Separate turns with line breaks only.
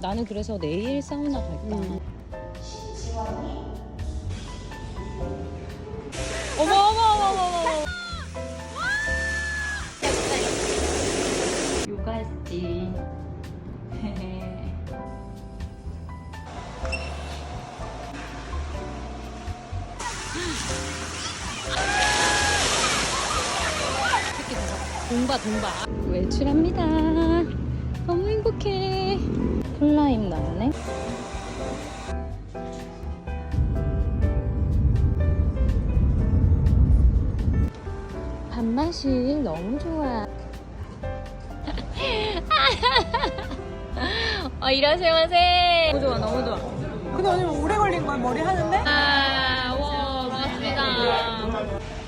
나는 그래서 내일 사우나 갈까.
음.
어머 어머 어머 어머 어머. 요가했지. 동바 동바. 외출합니다. 콜라임 나오네. 밥맛이 너무 좋아. 어, 이러세마세. 너무 좋아, 너무 좋아.
근데 오늘 오래 걸린 거야 머리 하는데?
아, 와, 반갑습니다.